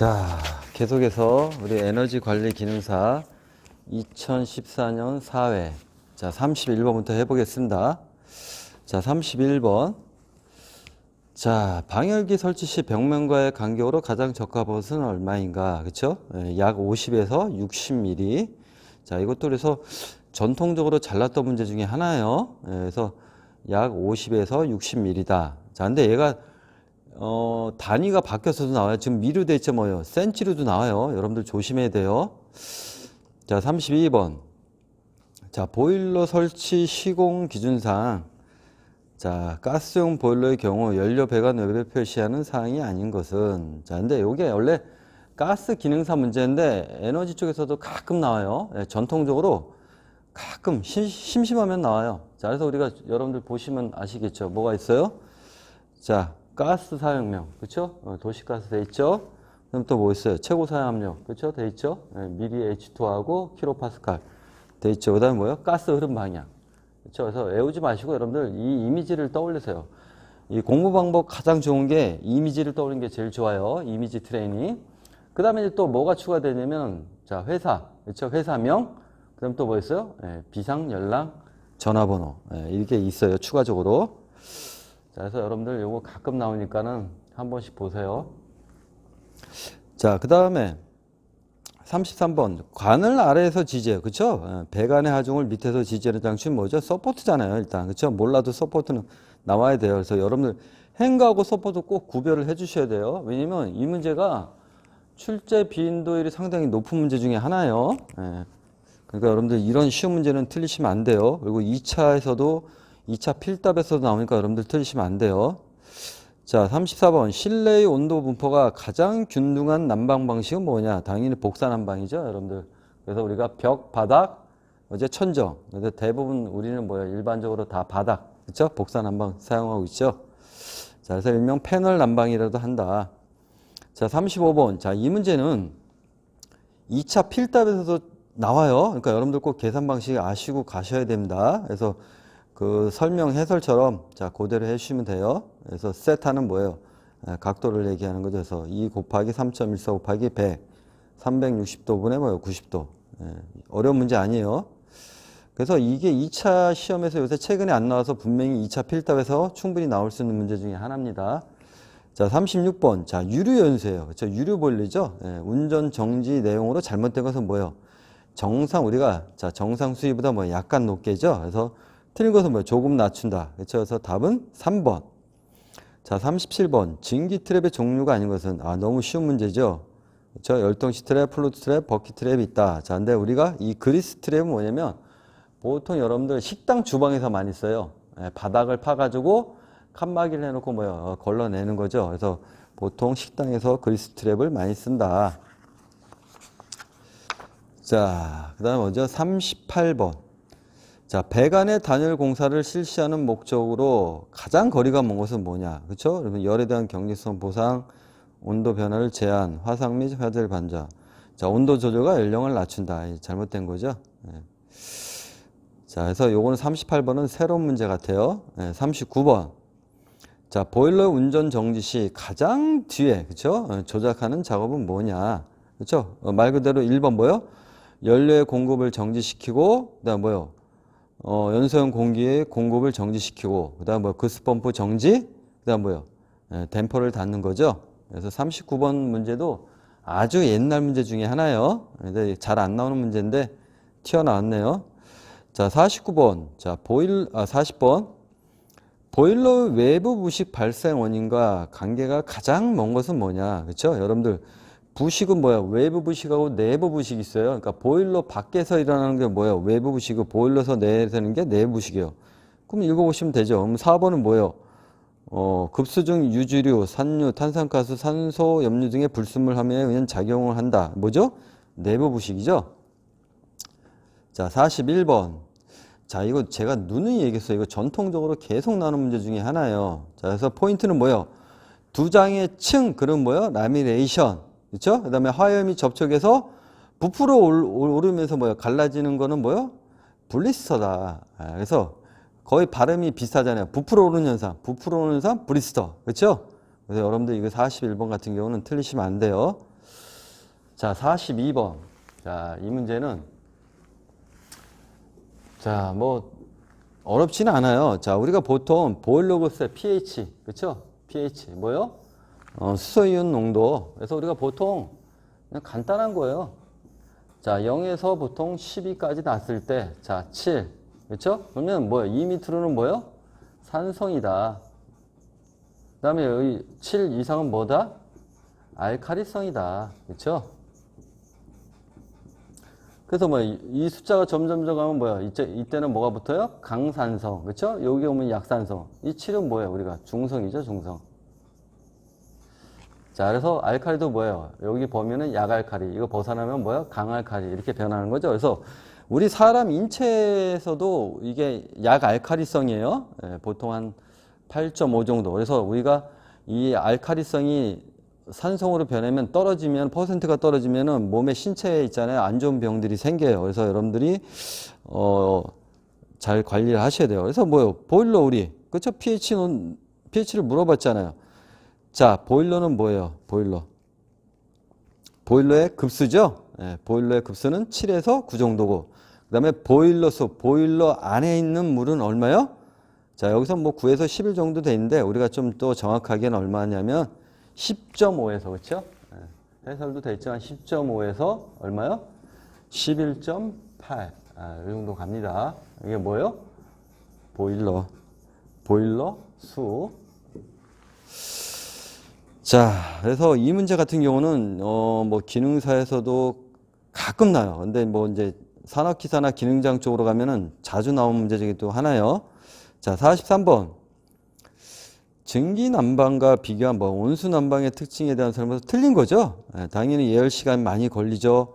자, 계속해서 우리 에너지 관리 기능사 2014년 4회. 자, 31번부터 해보겠습니다. 자, 31번. 자, 방열기 설치 시 벽면과의 간격으로 가장 적합한 것은 얼마인가? 그쵸? 예, 약 50에서 60mm. 자, 이것도 그래서 전통적으로 잘났던 문제 중에 하나예요. 예, 그래서 약 50에서 60mm다. 자, 근데 얘가 어, 단위가 바뀌어서도 나와요. 지금 돼 있죠, 뭐요? 센치로도 나와요. 여러분들 조심해야 돼요. 자, 32번. 자, 보일러 설치 시공 기준상 자, 가스용 보일러의 경우 연료 배관 외부에 표시하는 사항이 아닌 것은 자, 근데 이게 원래 가스 기능사 문제인데 에너지 쪽에서도 가끔 나와요. 예, 전통적으로 가끔 심, 심심하면 나와요. 자, 그래서 우리가 여러분들 보시면 아시겠죠. 뭐가 있어요? 자, 가스 사용량, 그렇죠? 어, 도시가스 돼 있죠? 그럼 또 뭐 있어요? 최고 사용 압력, 그렇죠? 돼 있죠? 예, 미리 H2하고 킬로파스칼 돼 있죠. 그다음에 뭐요? 가스 흐름 방향. 그렇죠? 그래서 외우지 마시고 여러분들 이 이미지를 떠올리세요. 이 공부 방법 가장 좋은 게 이미지를 떠올리는 게 제일 좋아요. 이미지 트레이닝. 그다음에 또 뭐가 추가되냐면 자 회사, 그렇죠? 회사명. 그다음 또 뭐 있어요? 예, 비상 연락 전화번호 예, 이렇게 있어요. 추가적으로. 자, 그래서 여러분들 요거 가끔 나오니까는 한 번씩 보세요. 자, 그 다음에 33번. 관을 아래에서 지지해요. 그쵸? 예, 배관의 하중을 밑에서 지지하는 장치는 뭐죠? 서포트잖아요. 일단. 그쵸? 몰라도 서포트는 나와야 돼요. 그래서 여러분들 행가하고 서포트 꼭 구별을 해 주셔야 돼요. 왜냐면 이 문제가 출제 비인도율이 상당히 높은 문제 중에 하나예요. 예. 그러니까 여러분들 이런 쉬운 문제는 틀리시면 안 돼요. 그리고 2차에서도 2차 필답에서도 나오니까 여러분들 틀리시면 안 돼요. 자, 34번. 실내의 온도 분포가 가장 균등한 난방 방식은 뭐냐? 당연히 복사 난방이죠, 여러분들. 그래서 우리가 벽, 바닥, 어제 천정. 근데 대부분 우리는 뭐야? 일반적으로 다 바닥. 그렇죠? 복사 난방 사용하고 있죠. 자, 그래서 일명 패널 난방이라도 한다. 자, 35번. 자, 이 문제는 2차 필답에서도 나와요. 그러니까 여러분들 꼭 계산 방식 아시고 가셔야 됩니다. 그래서 그 설명 해설처럼 자 그대로 해주시면 돼요. 그래서 세타는 뭐예요? 예, 각도를 얘기하는 거죠. 그래서 2 곱하기 3.14 곱하기 100 360도 분의 뭐예요? 90도. 예, 어려운 문제 아니에요. 그래서 이게 2차 시험에서 요새 최근에 안 나와서 분명히 2차 필답에서 충분히 나올 수 있는 문제 중에 하나입니다. 자, 36번. 자, 유료 연수예요. 그렇죠? 유료 보일러죠? 예, 운전 정지 내용으로 잘못된 것은 뭐예요? 정상 우리가 자, 정상 수위보다 뭐 약간 높게죠. 그래서 틀린 것은 뭐예요? 조금 낮춘다. 그렇죠? 그래서 답은 3번. 자, 37번. 증기 트랩의 종류가 아닌 것은 아, 너무 쉬운 문제죠. 그렇죠? 열동식 트랩, 플루트 트랩, 버킷 트랩이 있다. 자, 근데 우리가 이 그리스 트랩은 뭐냐면 보통 여러분들 식당 주방에서 많이 써요. 예, 바닥을 파 가지고 칸막이를 해 놓고 뭐요 어, 걸러내는 거죠. 그래서 보통 식당에서 그리스 트랩을 많이 쓴다. 자, 그 다음에 먼저 38번. 자, 배관의 단열 공사를 실시하는 목적으로 가장 거리가 먼 것은 뭐냐? 그렇죠? 여러분 열에 대한 경직성 보상, 온도 변화를 제한, 화상 및 화재 반자. 자, 온도 조절과 연령을 낮춘다. 이 잘못된 거죠? 예. 자, 그래서 요거는 38번은 새로운 문제 같아요. 예, 39번. 자, 보일러 운전 정지 시 가장 뒤에? 어, 조작하는 작업은 뭐냐? 어, 말 그대로 1번 뭐요? 연료의 공급을 정지시키고, 그 다음 뭐요? 어, 연소형 공기의 공급을 정지시키고, 그 다음 뭐, 그스펌프 정지, 그 다음 뭐요? 예, 댐퍼를 닫는 거죠. 그래서 39번 문제도 아주 옛날 문제 중에 하나예요. 잘안 나오는 문제인데, 튀어나왔네요. 자, 49번. 자, 보일, 아, 40번. 보일러 외부 부식 발생 원인과 관계가 가장 먼 것은 뭐냐? 그렇죠? 여러분들 부식은 뭐야? 외부 부식하고 내부 부식이 있어요. 그러니까 보일러 밖에서 일어나는 게 뭐야? 외부 부식이고 보일러서 내는 게 내부 부식이에요. 그럼 읽어보시면 되죠. 그럼 4번은 뭐예요? 어, 급수 중 유지류, 산유, 탄산가스, 산소, 염류 등의 불순물 함유에 의한 작용을 한다. 뭐죠? 내부 부식이죠. 자, 41번. 자, 이거 제가 누누이 얘기했어요. 이거 전통적으로 계속 나오는 문제 중에 하나예요. 자, 그래서 포인트는 뭐예요? 두 장의 층, 그럼 뭐예요? 라미네이션. 그렇죠? 그 다음에 화염이 접촉해서 부풀어 올- 오르면서 뭐예요? 갈라지는 거는 뭐예요? 블리스터다. 아, 그래서 거의 발음이 비슷하잖아요. 부풀어 오르는 현상. 부풀어 오르는 현상, 블리스터. 그렇죠? 그래서 여러분들 이거 41번 같은 경우는 틀리시면 안 돼요. 자, 42번. 자, 이 문제는 자, 뭐 어렵지는 않아요. 자, 우리가 보통 보일러급수의 pH, 그렇죠? pH 뭐요? 어, 수소이온 농도. 그래서 우리가 보통 그냥 간단한 거예요. 자, 0에서 보통 12까지 났을 때, 자, 7. 그렇죠? 그러면 뭐예요? 2미터는 뭐예요? 산성이다. 그 다음에 여기 7 이상은 뭐다? 알카리성이다. 그렇죠? 그래서 뭐 이 숫자가 점점 점가면 뭐야? 이때 이때는 뭐가 붙어요? 강산성. 그렇죠? 여기 오면 약산성. 이 7은 뭐예요? 우리가 중성이죠, 중성. 자, 그래서 알칼리도 뭐예요? 여기 보면은 약알칼리. 이거 벗어나면 뭐예요? 강알칼리. 이렇게 변하는 거죠. 그래서 우리 사람 인체에서도 이게 약알칼리성이에요. 예, 보통 한 8.5 정도. 그래서 우리가 이 알칼리성이 산성으로 변하면 떨어지면 퍼센트가 떨어지면은 몸의 신체에 있잖아요 안 좋은 병들이 생겨요. 그래서 여러분들이 어 잘 관리를 하셔야 돼요. 그래서 뭐요 보일러 우리 그렇죠 pH는 pH를 물어봤잖아요. 자 보일러는 뭐예요? 보일러 보일러의 급수죠. 예, 보일러의 급수는 7에서 9 정도고 그 다음에 보일러 수 보일러 안에 있는 물은 얼마요? 자 여기서 뭐 9에서 11 정도 돼 있는데 우리가 좀 또 정확하게는 얼마냐면 10.5에서 그렇죠? 예, 해설도 돼 있지만 10.5에서 얼마요? 11.8. 아, 이 정도 갑니다. 이게 뭐예요? 보일러. 보일러 수. 자, 그래서 이 문제 같은 경우는 어, 뭐 기능사에서도 가끔 나요. 근데 뭐 이제 산업 기사나 기능장 쪽으로 가면은 자주 나온 문제 중에 또 하나요. 자, 43번. 증기 난방과 비교한 뭐 온수 난방의 특징에 대한 설명에서 틀린 거죠. 예, 당연히 예열 시간 많이 걸리죠.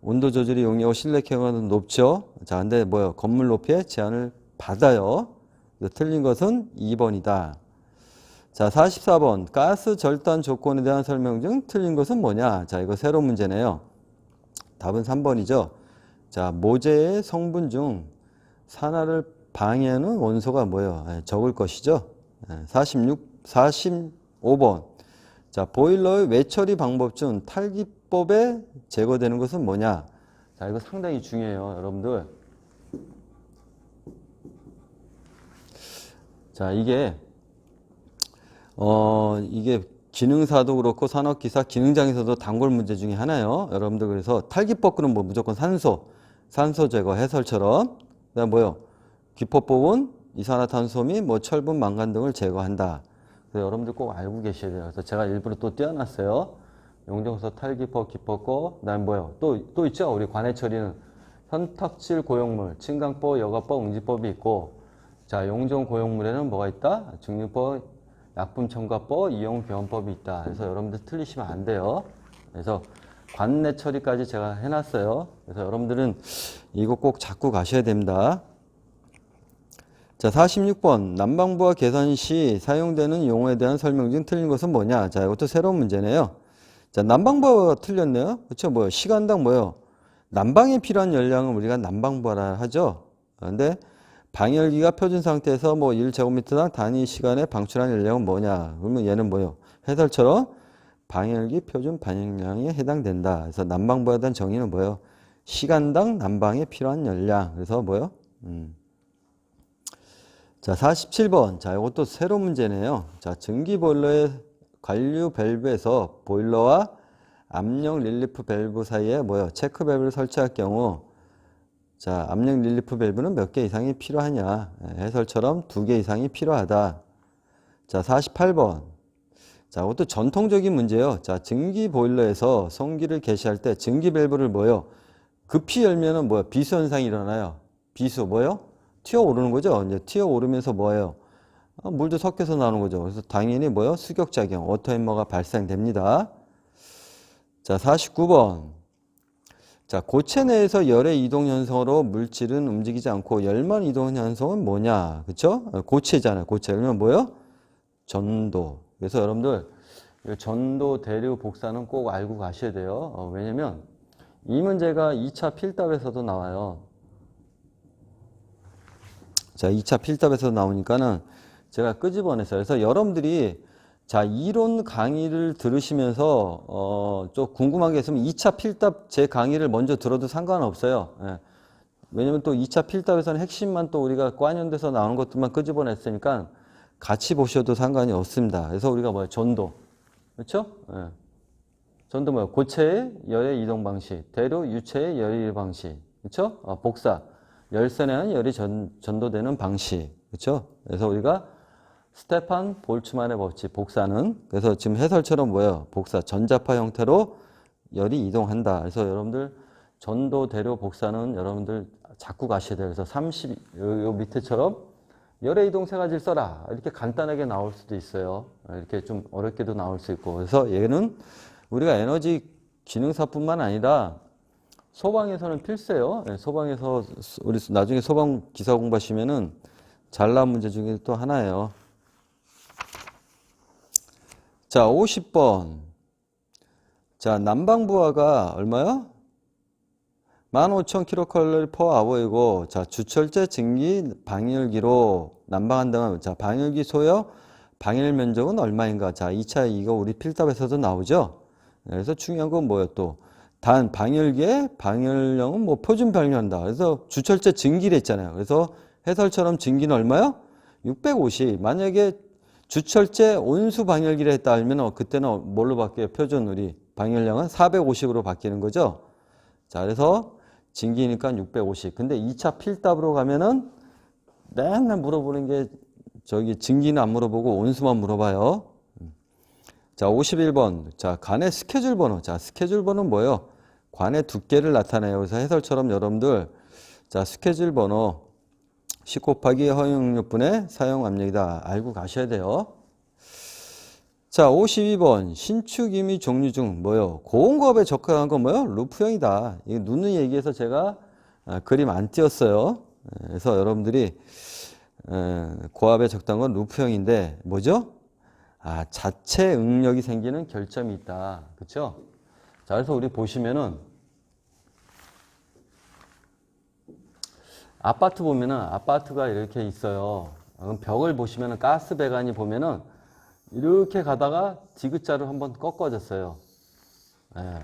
온도 조절이 용이하고 실내 경험은 높죠. 자, 근데 뭐요? 건물 높이에 제한을 받아요. 틀린 것은 2번이다. 자, 44번. 가스 절단 조건에 대한 설명 중 틀린 것은 뭐냐? 자, 이거 새로운 문제네요. 답은 3번이죠. 자, 모재의 성분 중 산화를 방해하는 원소가 뭐예요? 예, 적을 것이죠. 46, 45번. 자, 보일러의 외처리 방법 중 탈기법에 제거되는 것은 뭐냐? 자, 이거 상당히 중요해요, 여러분들. 자, 이게, 어, 이게 기능사도 그렇고 산업기사, 기능장에서도 단골 문제 중에 하나요. 여러분들 그래서 탈기법은 뭐 무조건 산소, 산소 제거 해설처럼. 그 다음 뭐요? 기법법은 이산화탄소 및 뭐 철분, 망간 등을 제거한다. 그래서 여러분들 꼭 알고 계셔야 돼요. 그래서 제가 일부러 또 띄워놨어요. 용정서 탈기법, 기법고, 그다음 뭐요? 또 또 있죠. 우리 관해 처리는 선탁질 고용물, 침강법, 여가법, 응지법이 있고, 자 용정 고용물에는 뭐가 있다? 증류법, 약품 첨가법, 이용 교원법이 있다. 그래서 여러분들 틀리시면 안 돼요. 그래서 관내 처리까지 제가 해놨어요. 그래서 여러분들은 이거 꼭 잡고 가셔야 됩니다. 자, 46번. 난방부와 계산 시 사용되는 용어에 대한 설명 중 틀린 것은 뭐냐? 자, 이것도 새로운 문제네요. 자, 난방부가 틀렸네요. 그렇죠? 뭐요? 시간당 뭐요? 난방에 필요한 열량은 우리가 난방부라 하죠. 그런데 방열기가 표준 상태에서 뭐 1제곱미터당 단위 시간에 방출한 열량은 뭐냐? 그러면 얘는 뭐요? 해설처럼 방열기 표준 반영량에 해당된다. 그래서 난방부에 대한 정의는 뭐예요? 시간당 난방에 필요한 열량. 그래서 뭐요? 음. 자, 47번. 자, 이것도 새로운 문제네요. 자, 전기 보일러의 관류 밸브에서 보일러와 압력 릴리프 밸브 사이에 뭐요? 체크 밸브를 설치할 경우 자, 압력 릴리프 밸브는 몇 개 이상이 필요하냐? 예, 해설처럼 두 개 이상이 필요하다. 자, 48번. 자, 이것도 전통적인 문제예요. 자, 증기 보일러에서 송기를 개시할 때 증기 밸브를 뭐요? 급히 열면은 뭐요? 비수 현상이 일어나요. 비수 뭐요? 튀어 오르는 거죠. 이제 튀어 오르면서 뭐예요? 어, 물도 섞여서 나오는 거죠. 그래서 당연히 뭐요? 수격작용, 오토햄머가 발생됩니다. 자, 49번. 자, 고체 내에서 열의 이동 현상으로 물질은 움직이지 않고 열만 이동 현상은 뭐냐? 그쵸? 어, 고체잖아요. 고체. 그러면 뭐요? 전도. 그래서 여러분들, 이 전도, 대류, 복사는 꼭 알고 가셔야 돼요. 어, 왜냐면 이 문제가 2차 필답에서도 나와요. 자, 2차 필답에서 나오니까는 제가 끄집어냈어요. 그래서 여러분들이 자, 이론 강의를 들으시면서, 어, 좀 궁금한 게 있으면 2차 필답 제 강의를 먼저 들어도 상관없어요. 예. 왜냐면 또 2차 필답에서는 핵심만 또 우리가 관연돼서 나오는 것들만 끄집어냈으니까 같이 보셔도 상관이 없습니다. 그래서 우리가 뭐야, 전도. 그렇죠? 예. 전도 뭐야, 고체의 열의 이동 방식, 대로 유체의 열의 방식. 그렇죠? 어, 복사. 열선에는 열이 전, 전도되는 방식. 그렇죠? 그래서 우리가 스테판 볼츠만의 법칙, 복사는 그래서 지금 해설처럼 뭐예요? 복사, 전자파 형태로 열이 이동한다. 그래서 여러분들 전도 대로 복사는 여러분들 자꾸 가셔야 돼요. 그래서 30, 요, 요 밑에처럼 열의 이동 세 가지를 써라. 이렇게 간단하게 나올 수도 있어요. 이렇게 좀 어렵게도 나올 수 있고. 그래서 얘는 우리가 에너지 기능사뿐만 아니라 소방에서는 필수예요. 예, 소방에서 우리 나중에 소방 기사 공부하시면은 잘 나온 문제 중에 또 하나예요. 자, 50번. 자, 난방부하가 얼마요? 15,000kcal per hour이고, 자, 주철제 증기 방열기로 난방한다면, 자, 방열기 소요, 방열 면적은 얼마인가? 자, 2차 이거 우리 필답에서도 나오죠? 그래서 중요한 건 뭐예요, 또? 단, 방열기의 방열량은 뭐 표준 방열한다. 그래서 주철제 증기를 했잖아요. 그래서 해설처럼 증기는 얼마요? 650. 만약에 주철제 온수 방열기를 했다 하면 그때는 뭘로 바뀌어요? 표준 우리 방열량은 450으로 바뀌는 거죠. 자, 그래서 증기니까 650. 근데 2차 필답으로 가면은 맨날 물어보는 게 저기 증기는 안 물어보고 온수만 물어봐요. 자, 51번. 자, 간의 스케줄 번호. 자, 스케줄 번호는 뭐예요? 관의 두께를 나타내요. 그래서 해설처럼 여러분들 자, 스케줄 번호 10 곱하기 허용력분의 사용 압력이다. 알고 가셔야 돼요. 자, 52번. 신축 임의 종류 중 뭐요? 고온고압에 적합한 건 뭐요? 루프형이다. 이거 눈을 얘기해서 제가 아, 그림 안 띄었어요. 그래서 여러분들이 에, 고압에 적당한 건 루프형인데 뭐죠? 아, 자체 응력이 생기는 결점이 있다. 그렇죠? 자, 그래서 우리 보시면은 아파트 보면은 아파트가 이렇게 있어요. 벽을 보시면은 가스 배관이 보면은 이렇게 가다가 디귿자로 한번 꺾어졌어요. 예,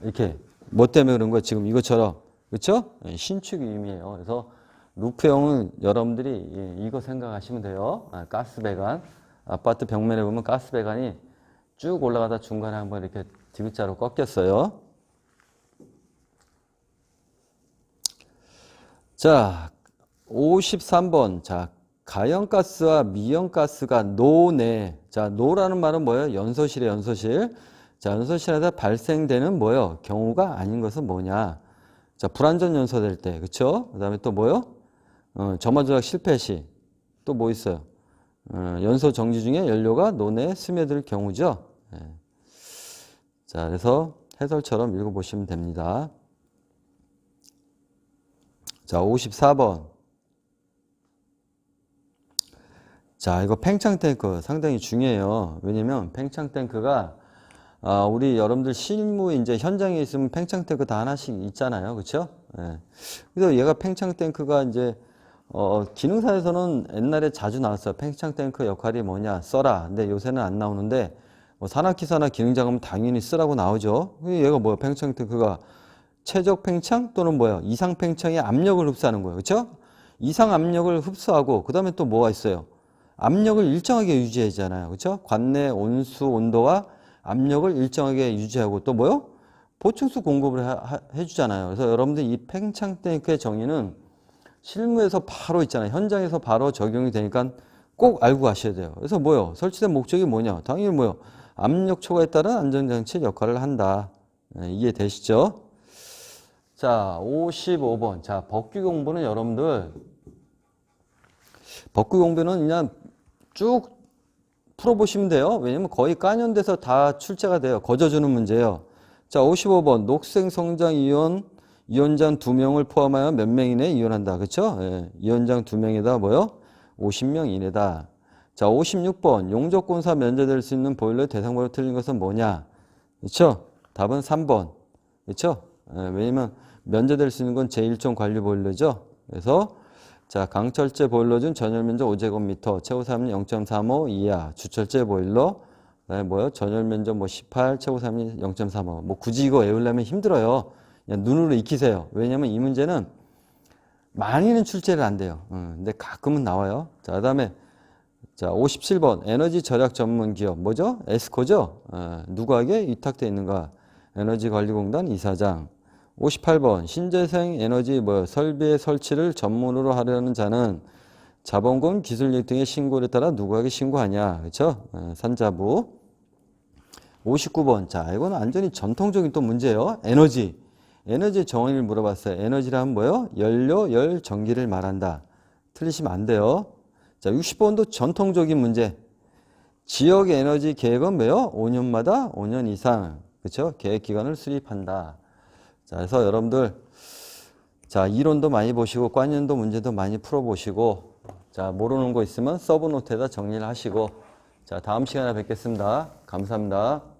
이렇게 뭐 때문에 그런 거예요? 지금 이것처럼 그렇죠? 예, 신축 위임이에요. 그래서 루프형은 여러분들이 예, 이거 생각하시면 돼요. 아, 가스 배관 아파트 벽면에 보면 가스 배관이 쭉 올라가다 중간에 한번 이렇게 디귿자로 꺾였어요. 자, 53번. 자, 가연가스와 미연가스가 노내. 자, 노라는 말은 뭐예요? 연소실에 연소실. 자, 연소실에서 발생되는 뭐예요? 경우가 아닌 것은 뭐냐? 자, 불완전 연소될 때. 그쵸? 그 다음에 또 뭐요? 어, 점화 조작 실패 시. 또 뭐 있어요? 어, 연소 정지 중에 연료가 논에 스며들 경우죠. 예. 자, 그래서 해설처럼 읽어보시면 됩니다. 자, 54번. 자, 이거 팽창 탱크 상당히 중요해요. 왜냐면 팽창 탱크가 아, 우리 여러분들 실무 이제 현장에 있으면 팽창 탱크 다 하나씩 있잖아요. 그렇죠? 예. 그래서 얘가 팽창 탱크가 이제 어, 기능사에서는 옛날에 자주 나왔어요. 팽창 탱크 역할이 뭐냐? 써라. 근데 요새는 안 나오는데 뭐 산악기사나 기능작업은 당연히 쓰라고 나오죠. 얘가 뭐야? 팽창 탱크가 최적 팽창 또는 뭐예요? 이상 팽창의 압력을 흡수하는 거예요. 그렇죠? 이상 압력을 흡수하고 그다음에 또 뭐가 있어요? 압력을 일정하게 유지하잖아요. 그렇죠? 관내 온수 온도와 압력을 일정하게 유지하고 또 뭐요? 보충수 공급을 하- 해 주잖아요. 그래서 여러분들 이 팽창 탱크의 정의는 실무에서 바로 있잖아요. 현장에서 바로 적용이 되니까 꼭 알고 가셔야 돼요. 그래서 뭐요? 설치된 목적이 뭐냐? 당연히 뭐요? 압력 초과에 따른 안전장치 역할을 한다. 네, 이해되시죠? 자, 55번. 자, 법규 공부는 여러분들, 법규 공부는 그냥 쭉 풀어보시면 돼요. 왜냐면 거의 까년돼서 다 출제가 돼요. 거저주는 문제예요. 자, 55번. 녹색 성장 이온, 이온장 두 명을 포함하여 몇 명 이내 이온한다. 그쵸? 예, 두 명에다 뭐요? 50명 이내다. 자, 56번. 용접공사 면제될 수 있는 보일러 대상번호 틀린 것은 뭐냐? 그쵸? 답은 3번. 그쵸? 예, 왜냐면 면제될 수 있는 건 제1종 관리 보일러죠. 그래서 자 강철제 보일러 중 전열 면적 5제곱미터, 최고 사용량 0.35 이하, 주철제 보일러 그다음에 뭐요? 전열 면적 뭐 18, 최고 사용률 0.35. 뭐 굳이 이거 외우려면 힘들어요. 그냥 눈으로 익히세요. 왜냐면 이 문제는 많이는 출제를 안 돼요. 어, 근데 가끔은 나와요. 자, 그다음에 자, 57번 에너지 절약 전문 기업 뭐죠? 에스코죠? 어, 누구에게 위탁돼 있는가? 에너지관리공단 이사장. 58번 신재생 에너지 뭐 설비의 설치를 전문으로 하려는 자는 자본금 기술력 등의 신고에 따라 누구에게 신고하냐? 그렇죠? 어, 산자부. 59번 자, 이거는 완전히 전통적인 또 문제예요. 에너지. 에너지 정의를 물어봤어요. 에너지란 뭐예요? 연료, 열, 전기를 말한다. 틀리시면 안 돼요. 자, 60번도 전통적인 문제. 지역 에너지 계획은 뭐예요? 5년마다 5년 이상. 그렇죠? 계획 기간을 수립한다. 자, 그래서 여러분들 자, 이론도 많이 보시고 관련도 문제도 많이 풀어 보시고 자, 모르는 거 있으면 서브 노트에다 정리를 하시고 자, 다음 시간에 뵙겠습니다. 감사합니다.